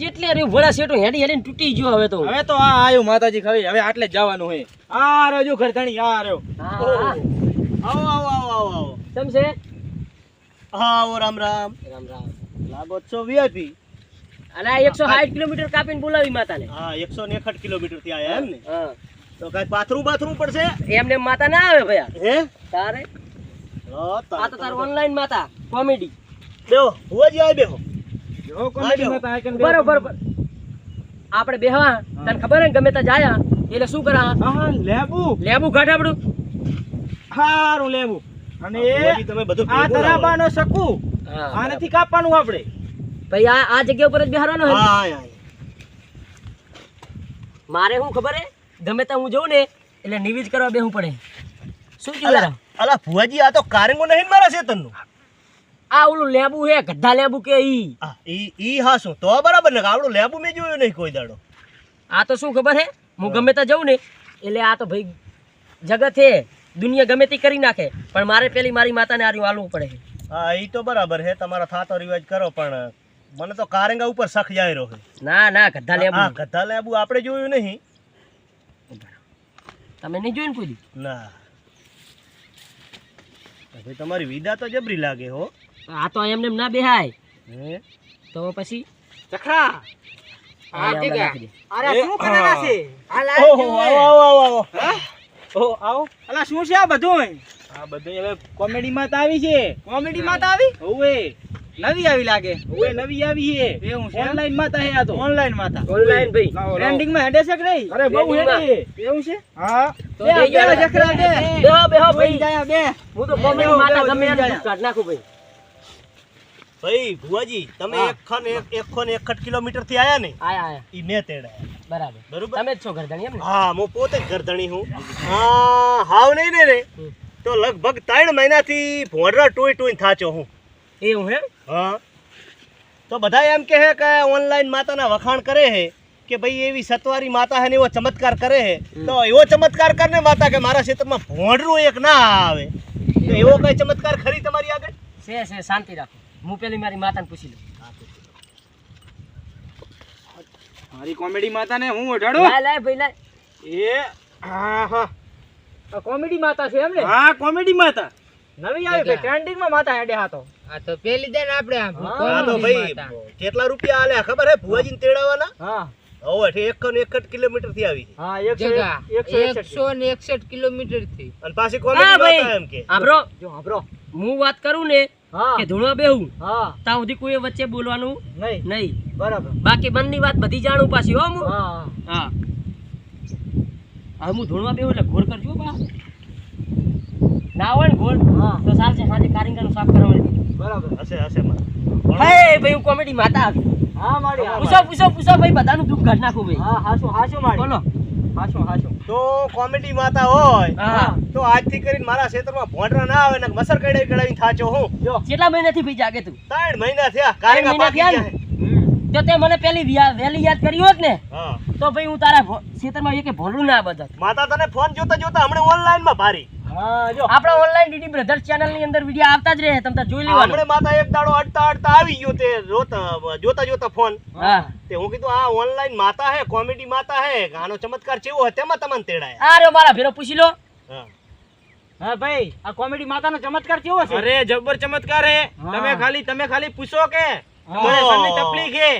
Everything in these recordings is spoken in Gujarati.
ચેટલે અરે વડા સેટો હેડી હેડીને તૂટી ગયો હવે તો. હવે તો આ આયો માતાજી ખવી હવે આટલે જ જવાનું હે આ રહ્યો જો આ રહ્યો. આવો આવો આવો આવો આવો. કેમ છે? હા આવો રામ રામ. રામ રામ. લાગો છો વીઆઈપી અને આ એકસો સાઠ કિલોમીટર કાપીને બોલાવી માતાને. હા એકસો ને એકસઠ કિલોમીટરથી આયા એમ ને. હા. તો કાંઈક બાથરૂમ બાથરૂમ પડશે? એમને માતા ના આવે ભયા. હે? તારે? હા, આ તો તાર ઓનલાઈન માતા કોમેડી. બેહો આવે બેહો. જો કોમેડી આજો. માતા બરોબર બરોબર. આપણે બેહવા તને ખબર ને ગમે ત્યાં જાયા એટલે શું કરા? લેબુ. લેબુ ઘાટ આપડું હારું લેબુ. અને તમે બધું આ તરાબાનો શકુ. આનાથી કાપવાનું આપણે. ભાઈ આ આ જગ્યા ઉપર જ બેહારવાનો હે? હા. મારે શું ખબર હે? ગમે ત્યાં હું જોઉં ને એટલે નિવેજ કરવા બેહવું પડે. શું કીધું અલા ભુવાજી આ તો કારંગો નહીં મારા શેતરનું. આ ઓલું લેબુ હે ગધા લેબુ કે ઈ? ઈ ઈ હા શું તો બરાબર ને આવડું લેબુ મેં જોયું નહીં કોઈ દાડો. આ તો શું ખબર હે? હું ગમે ત્યાં જઉં ને એટલે આ તો ભાઈ જગત હે. દુનિયા ગમે તે કરી નાખે પણ મારે પેલી મારી માતાને આર્યું હાલવું પડે હા ઈ તો બરાબર હે તમારા થાતો રિવાજ કરો પણ મને તો કારેંગા ઉપર સખ જાય રહ્યો ના ના ગધા લેબુ. હા ગધા લેબુ આપણે જોયું નહીં. તમે નહીં જોયું કોઈ ના. હવે તમારી વિદા તો જબરી લાગે હો. આ તો એમને એમ ના બેહાય. તો પછી? ચખરા! આ અરે શું કરેલા છે? ઓહો આવો આવો આવો અલા શું છે આ બધું આ બધું હવે કોમેડી માં આવી છે. કોમેડી માં આવી? ઓવે નવી આવી લાગે. ઓવે નવી આવી છે. એ હું ઓનલાઈન માતા હે આ તો. ઓનલાઈન માતા ઓનલાઈન ભાઈ. ટ્રેન્ડિંગમાં હેડે છે કે નહીં? અરે બહુ હેડે. એવું છે? હા. તો બે, જઈ બે. બેહો બેહો ભાઈ. જાય બે. હું તો કોમેડી માતા ગમે એમ. કાઢ નાખું ભાઈ. ભાઈ ભુવાજી તમે હા. એક ખન એક એક ખન એકસઠ કિલોમીટરથી આયા ને આયા આયા. ઈ મેં તેડાયા. બરાબર. બરોબર? તમે જ છો ગરધણી એમ ને? હા હું પોતે જ ગરધણી હું. હા હાવ નહીં ને રે. તો લગભગ ત્રણ મહિનાથી ભોંડરા ટોય ટોય થાચો હું. એવું હે? હા. તો બધા એમ કહે કે ઓનલાઈન માતાના વખાણ કરે છે કે ભાઈ એવી સતવારી માતા હે ને એવો ચમત્કાર કરે છે તો એવો ચમત્કાર કરને માતા કે મારા ક્ષેત્રમાં ભોંડરું એક ના આવે. તો એવો કઈ ચમત્કાર ખરી તમારી આગળ? છે છે શાંતિ રાખો. હું પેલી મારી માતાને પૂછી લઉં. મારી કોમેડી માતાને હું ઓઢાડું લાય લાય ભાઈ લાય. એ હા હા. આ કોમેડી માતા છે એમ ને? હા કોમેડી માતા. નવી આવી છે ટ્રેન્ડિંગમાં માતા હેડે હાતો આ તો પેલી દેન આપણે હા. તો ભાઈ કેટલા રૂપિયા આલે ખબર હે? ભુવાજીને તેડાવાના હા. કિલોમીટરથી આવી છે. હા એકસો એકસો ને એકસઠ કિલોમીટરથી અને પાછી કોમેડી માતા એમ કે. હું વાત કરું ને કે ધૂણવા બેહું? હા. ત્યાં સુધી કોઈ વચ્ચે બોલવાનું નહીં. નહીં. બરાબર. બાકી બનની વાત બધી જાણું પાછી હો હું. હા. હા હવે હું ધૂણવા બેહું એટલે ઘોર કરજો બા. ના હોય ને ઘોર હા. તો ચાલશે સાંજે કારીગરનું સાફ કરવા મળી બરાબર. હશે હશે માં હે ભાઈ હું કોમેડી માતા આવી. હા મારી હા પૂછો પૂછો પૂછો ભાઈ બધાનું દુઃખ કાઢ નાખું ભાઈ. હા હાશું હાશું મારી. બોલો. હાશું હાશું તો કોમેડી માતા હોય તો આજથી કરીને મારા ક્ષેત્રમાં ભોંડરા ના આવે ને મસર કડાઈ કડાઈ થાચો હું. જો. કેટલા મહિનાથી ભાઈ જાગે તું? ત્રણ મહિના થયા મહિના પાકી? ગયા. જો તે મને પેલી વેલી વહેલી યાદ કરી હોત ને તો ભાઈ હું તારા ક્ષેત્રમાં એક ભોલું ના બદલ માતા તને ફોન જોતા જોતા હમણે ઓનલાઈનમાં ભારી. આપણા ઓનલાઈન ડીડી બ્રધર્સ ચેનલની અંદર વિડિયો આવતા જ રહે તમે જોઈ હમણે આપણે માતા એક દાડો અડતા અડતા આવી ગયો તે જોતા જોતા ફોન હા. તે હું કીધું આ ઓનલાઈન માતા હે કોમેડી માતા હે આનો ચમત્કાર ચેવો હે તેમાં તમને તેડાય. અરે મારા ભેરો પૂછી લો. હા. ભાઈ આ કોમેડી માતાનો ચમત્કાર કેવો છે? અરે જબર ચમત્કાર હે. તમે ખાલી તમે ખાલી પૂછો કે? સનની તકલીફ હે.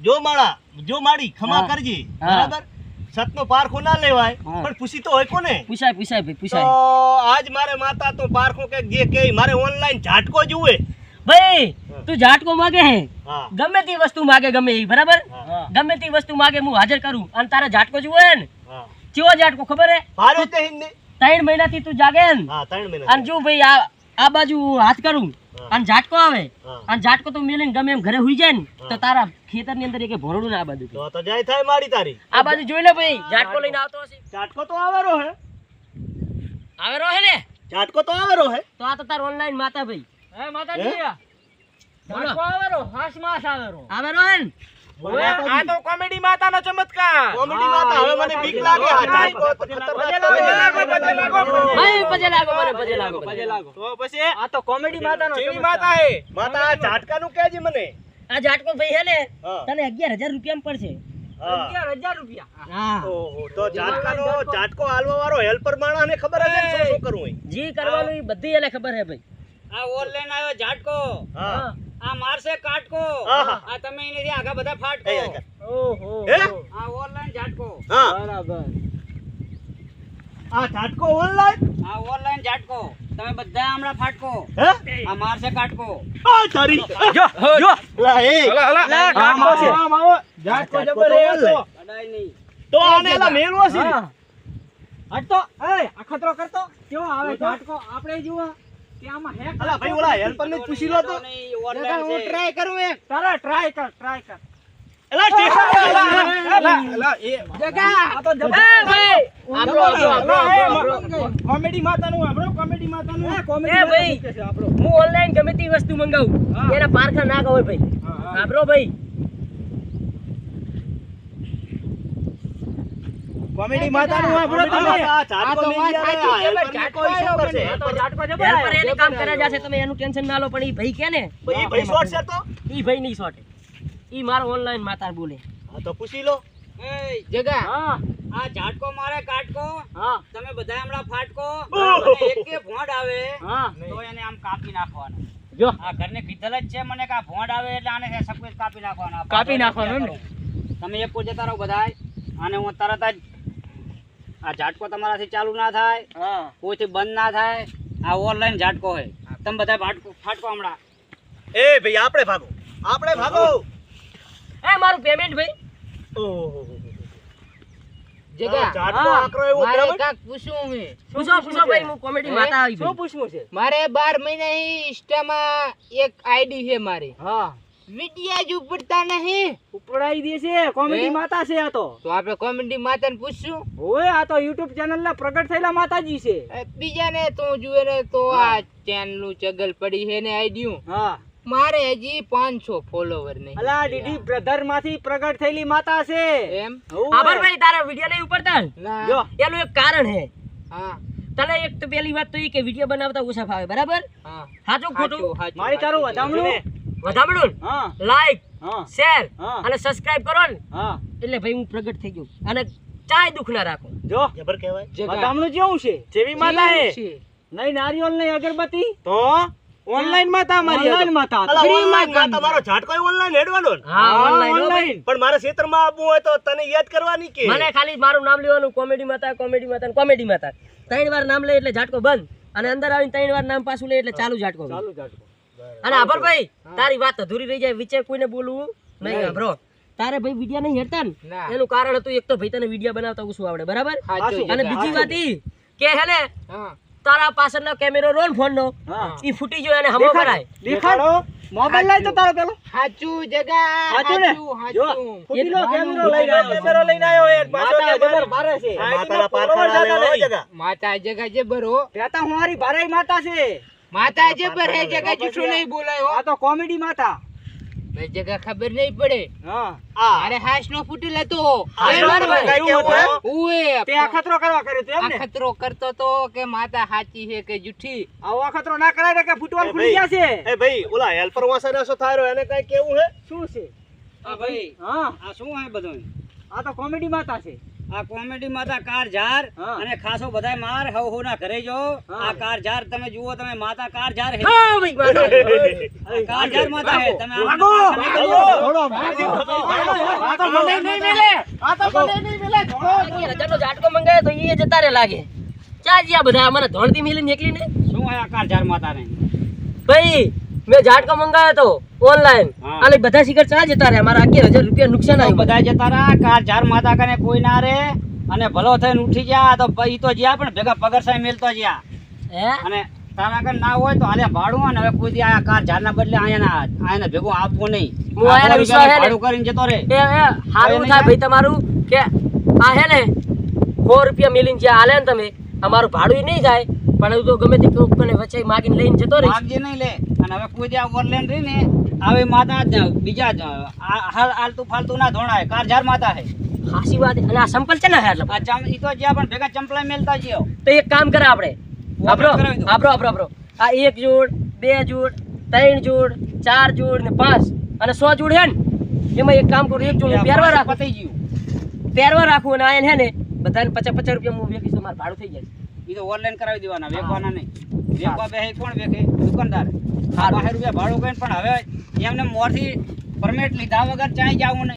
જો માળા જો માડી ખમા કરજી. બરાબર? સતનો પારખો ના લેવાય પણ પૂછી તો હોય કોને? પૂછાય પૂછાય ભાઈ પૂછાય. આજ મારે માતા તો પારખો કે જે કે મારે ઓનલાઈન ઝાટકો જુએ. ભાઈ તું ઝાટકો માગે હે? ગમે તે વસ્તુ માગે ગમે એ બરાબર? ગમે તે વસ્તુ માગે હું હાજર કરું. અને તારે ઝાટકો જુએ ને? કેવો ઝાટકો ખબર હે? ભારે તે હિન્દી. ત્રણ મહિનાથી તું જાગે હે ને ત્રણ મહિના અને જો ભાઈ આ આ બાજુ હાથ કરું. અને ઝાટકો આવે. અને ઝાટકો તો મેલીને ગમે એમ ઘરે હુઈ જાય ને તો તારા ખેતરની અંદર એક ભોરડું ના આ બાજુ તો તો જાય થાય મારી તારી. આ બાજુ જોઈ લે ભાઈ ઝાટકો લઈને આવતો હશે. ઝાટકો તો આવેરો હે. આવે રહે ને? ઝાટકો તો આવેરો હે. તો આ તો તાર ઓનલાઈન માતા ભાઈ હે માતાજી હે? ઝાટકો આવેરો હાશ માસ આવેરો આવે રહે ને? આ તો કોમેડી માતાનો ચમત્કાર. કોમેડી માતા હવે મને બીક લાગે આ ઝાટકો તો ખતરનાક પજે લાગો, હે. પજે લાગો, ભાઈ પજે લાગો મને પજે લાગો પજે લાગો. તો પછી આ તો કોમેડી માતાનો ચમત્કાર. માતા હે. માતા આ ઝાટકાનું કહેજે મને. આ ઝાટકો ભાઈ હે ને તને અગિયાર હજાર રૂપિયામાં પડશે. હા. હજાર રૂપિયા. હા. ઓહો તો ઝાટકાનો ઝાટકો. હાલવા વાળો હેલ્પર ખબર હશે ને શું શું કરવું જી કરવાનું એ બધી એને ખબર હે ભાઈ. આ ઓનલાઈન આવ્યો ઝાટકો. હા. આ મારશે કાટકો. આ તમે એની આગા બધા ફાટકો. ઓહો હે? આ ઓનલાઈન ઝાટકો. હા. બરાબર. આ ઝાટકો ઓનલાઈન? આ ઓનલાઈન ઝાટકો. તમે બધા હમણાં ફાટકો. હે? આ મારશે કાટકો. આ તારી જો જો લા એ. આમ આવો આમ આવો ઝાટકો જબર એ તો કડાઈ નહીં. તો આને લા મેલવો છે. હા. હટ તો એ અખતરો કરતો. કેવો આવે ઝાટકો? આપણે જુઓ હે અલા ભાઈ ઓલા હેલ્પર ને પૂછી લો તો. નહીં, ટ્રાય કરું એક? તારા ટ્રાય કર ટ્રાય કર. એલા ટેકા એલા એ જગા. આ તો એ ભાઈ આપણો આપણો આપણો આપણો આપણો. કોમેડી માતાનું આપણો કોમેડી માતાનું. એ કોમેડી ભાઈ. હું ઓનલાઈન ગમે તે વસ્તુ મંગાવું. એના પારખા ના કહો ભાઈ આપણો ભાઈ કોમેડી માતાનું આપણો તમે આ ઝાટકો લઈ ગયા આ હેલ્પર શું કરશે ચાટકો તો જબર હેલ્પર એને કામ કરે જશે તમે એનું ટેન્શન ના લો પણ ઈ ભાઈ કે ને ઈ ભાઈ શોર્ટ છે તો? ઈ ભાઈ નહીં શોર્ટ. ઈ મારો ઓનલાઈન માતા બોલે. હા તો પૂછી લો. એ જગા હા. આ ઝાટકો મારે કાટકો હા. તમે બધા હમણાં ફાટકો એક ભોંડ આવે હા. તો એને આમ કાપી નાખવાનો. જો. આ ઘરને કીધેલ જ છે મને કે આ ભોંડ આવે એટલે આને સફેદ કાપી નાખવાનો. કાપી નાખવાનો. તમે એક જતા રહો બધાય અને હું તરત જ આ ઝાટકો તમારાથી ચાલુ ના થાય હા. કોઈથી બંધ ના થાય આ ઓનલાઈન ઝાટકો હોય તમે બધા ફાટકો ફાટકો હમણાં. એ ભાઈ આપણે ભાગો. આપણે ભાગો. એ મારું પેમેન્ટ ભાઈ. ઓહો હા. મારે પૂછવું છે પૂછો પૂછો ભાઈ હું કોમેડી માતા આવી શું ભાઈ પૂછવું છે? મારે બાર મહિના ઇન્સ્ટામાં એક આઈડી છે મારી. હા. વિડિયા જ ઉપડતા નહીં. ઉપડાઈ દે છે કોમેડી માતા છે આ તો. તો આપણે કોમેડી માતાને પૂછશું? ઓય આ તો YouTube ચેનલ ના પ્રગટ થયેલા માતાજી છે. બીજાને તો જુએ ને તો આ ચેનલ ચગલ પડી છે ને આઈડિયું હા. મારે હજી પાંચસો ફોલોવર નહીં. અલા ડીડી બ્રધરમાંથી પ્રગટ થયેલી માતા છે. એમ. આભાર ભાઈ તારા વિડિયો નહીં ઉપડતા? જો. એનું એક કારણ હે હા. તને એક તો પહેલી વાત તો એ કે વિડિયો બનાવતા ઓછા ફાવે બરાબર? હા. સાચું ખોટું? મારી તારું વધામણું વધામણું લાઈક શેર અને સબસ્ક્રાઇબ કરો ને. એટલે ભાઈ હું પ્રગટ થઈ ગયો. અને ચાય દુખ ના રાખો. જો. જબર કહેવાય. વધામણું જેવું છે. જેવી માતા હે. નહીં નારિયેળ નહીં અગરબત્તી. તો? ઓનલાઈન માતા મારી ઓનલાઈન માતા. અલા Free માં માં. તમારો ઝાટકો ઓનલાઈન હેડવાનો હા ઓનલાઈન ઓનલાઈન પણ મારા ક્ષેત્રમાં આવવું હોય તો તને યાદ કરવાની કે? મને ખાલી મારું નામ લેવાનું કોમેડી માતા કોમેડી માતા કોમેડી માતા ત્રણ વાર નામ લે એટલે ઝાટકો બંધ. અને અંદર આવીને ત્રણ વાર નામ પાછું લે એટલે ચાલુ ઝાટકો ચાલુ ઝાટકો. અને આભાર ભાઈ તારી વાત અધૂરી રહી જાય વિચાર કોઈને બોલવું? નહીં આભરો તારે ભાઈ વિડિયા નહીં હેડતા ને? એનું કારણ હતું એક તો ભાઈ તને વિડિયા બનાવતા ઓછું આવડે બરાબર? અને બીજી વાત ઈ કે હે ને હા. તારા પાછળનો કેમેરો રોલ ફોન નો હા. ઈ ફૂટી ગયો અને હમો કરાય દેખાડો. મોબાઈલ લઈ તો તારો પેલો. સાચું જગા સાચું ને? જો હાચું. કેમેરો લઈ ફૂટીનો આવ્યો. કેમેરો લઈને આવ્યો એક પાછો માતા કે જબર ભારે છે. માતા લેવા જગા માતા જગા જે હો પેતા હું હારી ભારે માતા છે. માતા જબર હે જગા જૂઠું નહીં બોલાય આ તો કોમેડી માતા. ભાઈ જગા ખબર નહીં પડે. હા. અરે હાશ નો ફૂટેલ હતો. હાશનો એ ભાઈ. કાંઈ કેવું હે? ઉએ, તે અખતરો કરવા કર્યો તો એમને અખતરો કરતો તો કે માતા સાચી છે કે જૂઠી આવો અખતરો ના કરાય ને કે ફૂટવાલ ખુલી જશે એ ભાઈ ઓલા હેલ્પર વાસા નાસો થાયરો એને કઈ કેવું હે? શું છે? આ ભાઈ હા. આ શું હે બધું આ તો કોમેડી માતા છે. આ કોમેડી માતા કાર ઝાર અને ખાસો બધાય માર હવ હો ના ઘરે જો. આ કાર ઝાર તમે જુઓ તમે માતા કાર ઝાર હે. હા ભાઈ માતા. આ કાર ઝાર માતા હે તમે આ. થોડો આ તો મને નહીં મિલે. આ તો મને નહીં મિલે. થોડો રજાનો ઝાટકો મંગાવ્યો તો ઈ જતા રે લાગે. ચા જ્યાં બધા મને ધોણથી મિલી નીકળી ને શું આ કાર ઝાર માતા ને ભાઈ મેં ઝાટકો મંગાવ્યો તો ઓનલાઈન. અને બધા શિખર ચા જતા રહ્યા. મારા અગિયાર હજાર રૂપિયા નુકસાન આવ્યું બધા જતા રહ્યા. કાર ઝાર માતા કને કોઈ ના રે. અને ભલો થઈને ઉઠી ગયા. તો ઈ તો જ્યાં પણ ભેગા પગરસાઈ મેલતો જ્યાં. હે? અને તારા કને ના હોય તો હાલે ભાડું અને હવે કોઈ દી આ કાર ઝારના બદલે અહીંયા અહીંયા ભેગું આપવું નહીં. હું આયાના આ વિશ્વાસ હે ભાડું કરીને જતો રે. એ હારું થાય ભાઈ તમારું કે આ હે ને સો રૂપિયા મિલીને જે હાલે ને તમે અમારું ભાડું નહીં જાય. પણ હું તો ગમે તે કોકને વચ્ચે માગીને લઈને જતો રહી માગજે નહીં લે. અને હવે કોઈ આ ઓરલેન્ડ રહી ને આવે માતા જ બીજા જ હાલ આલતું ફાલતું ના ધોણાય કાર જાર માતા હે. હાસી વાત અને આ સંપલ છે ને એટલે આ ચમ ઈ તો જ્યાં પણ ભેગા ચંપલા મેલતા જ્યો તો એક કામ કરે આપણે. આપરો. આપરો આપરો આપરો આ એક જોડ બે જોડ ત્રણ જોડ ચાર જોડ ને પાંચ. અને સો જોડ હે ને એમાં એક કામ કરું એક જોડ પહેરવા રાખ. પતી ગયું. પહેરવા રાખું અને આ હે ને બધાને પચાસ પચાસ રૂપિયા હું વેચીશ તો મારું ભાડું થઈ જાય એ તો ઓનલાઈન કરાવી દેવાના વેચવાના નહીં. વેચવા બે કોણ વેચે દુકાનદાર. બાર રૂપિયા ભાડું કહીને પણ હવે એમને મોરથી પરમિટ લીધા વગર ચાઈ જવું નહીં.